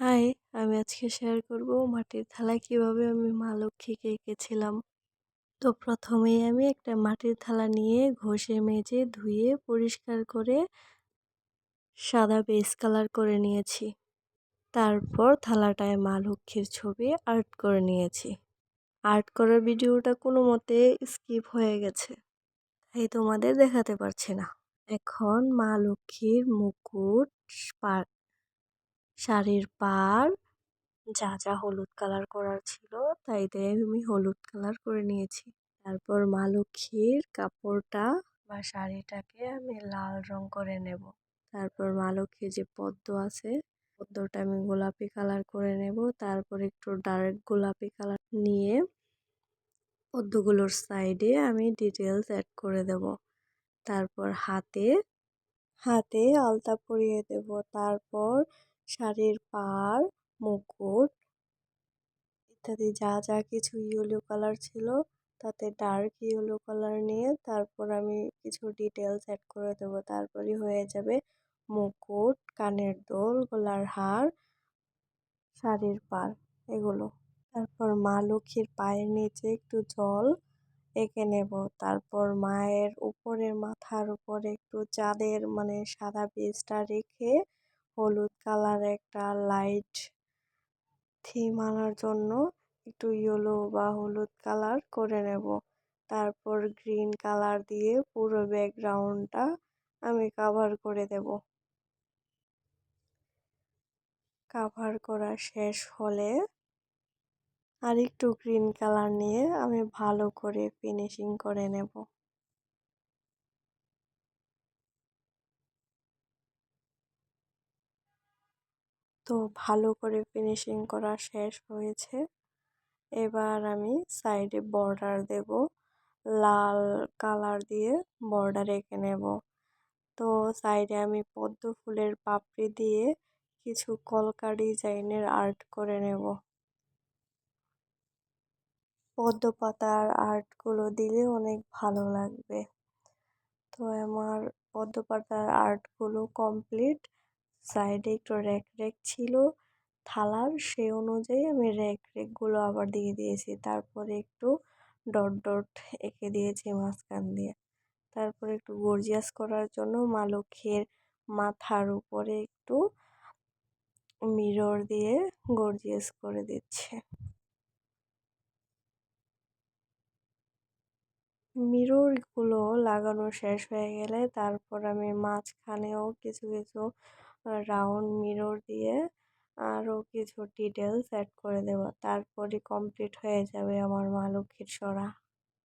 High, আমি আজকে share করব মাটির থালায় কীভাবে আমি মা লক্ষ্মীকে এঁকেছিলাম। তো প্রথমেই আমি একটা মাটির থালা নিয়ে ঘষে মেজে ধুয়ে পরিষ্কার করে সাদা বেস কালার করে নিয়েছি। তারপর থালাটায় মা লক্ষ্মীর ছবি আর্ট করে নিয়েছি। আর্ট করার ভিডিওটা কোনো মতে স্কিপ হয়ে গেছে। তাই তোমাদের দেখাতে পারছি না। এখন মা লক্ষ্মীর মুকুট শাড়ির পার যা যা হলুদ কালার করার ছিল, তাই দিয়ে আমি হলুদ কালার করে নিয়েছি। তারপর মা লক্ষ্মীর কাপড়টা বা শাড়িটাকে আমি লাল রং করে নেব। তারপর মা লক্ষ্মীর যে পদ্ম আছে, পদ্মটা আমি গোলাপি কালার করে নেব। তারপর একটু ডার্ক গোলাপি কালার নিয়ে পদ্মগুলোর সাইডে আমি ডিটেলস অ্যাড করে দেব। তারপর হাতে হাতে আলতা পরিয়ে দেব। তারপর শাড়ির পাড়, মুকুট ইত্যাদি যা যা কিছু ইয়েলো কালার ছিল, তাতে ডার্ক ইয়েলো কালার নিয়ে তারপর আমি কিছু ডিটেলস অ্যাড করে দেব। তারপরই হয়ে যাবে মুকুট, কানের দোল, গলার হার শাড়ির পাড় এগুলো। তারপর মা লক্ষ্মীর পায়ের নিচে একটু জল এঁকে নেব। তারপর মায়ের উপরের মাথার উপরে একটু চাঁদের মানে সাদা বেজটা রেখে হলুদ কালার একটা লাইট থিম আনার জন্য একটু ইয়েলো বা হলুদ কালার করে নেব। তারপর গ্রিন কালার দিয়ে পুরো ব্যাকগ্রাউন্ডটা আমি কাভার করে দেব। কাভার করা শেষ হলে আর একটু গ্রিন কালার নিয়ে আমি ভালো করে ফিনিশিং করে নেব। তো ভালো করে ফিনিশিং করা শেষ হয়েছে। এবার আমি সাইডে বর্ডার দেব। লাল কালার দিয়ে বর্ডার এঁকে নেব। তো সাইডে আমি পদ্ম ফুলের পাপড়ি দিয়ে কিছু কলকা ডিজাইনের আর্ট করে নেব। পদ্ম পাতার আর্টগুলো দিলে অনেক ভালো লাগবে। তো আমার পদ্ম পাতার আর্টগুলো কমপ্লিট সাইডে একটু র্যাক র্যাক ছিল থালার, সেই অনুযায়ী আমি র্যাক র্যাকগুলো আবার দিয়ে দিয়েছি। তারপরে একটু ডট ডট এঁকে দিয়েছি মাঝখান দিয়ে। তারপরে একটু গর্জিয়াস করার জন্য মা লক্ষ্মীর মাথার উপরে একটু মিরর দিয়ে গর্জিয়াস করে দিচ্ছে। মিররগুলো লাগানো শেষ হয়ে গেলে তারপর আমি মাঝখানেও কিছু কিছু রাউন্ড মিরর দিয়ে আরও কিছু ডিটেলস অ্যাড করে দেবো। তারপরই কমপ্লিট হয়ে যাবে আমার মা লক্ষ্মীর সরা।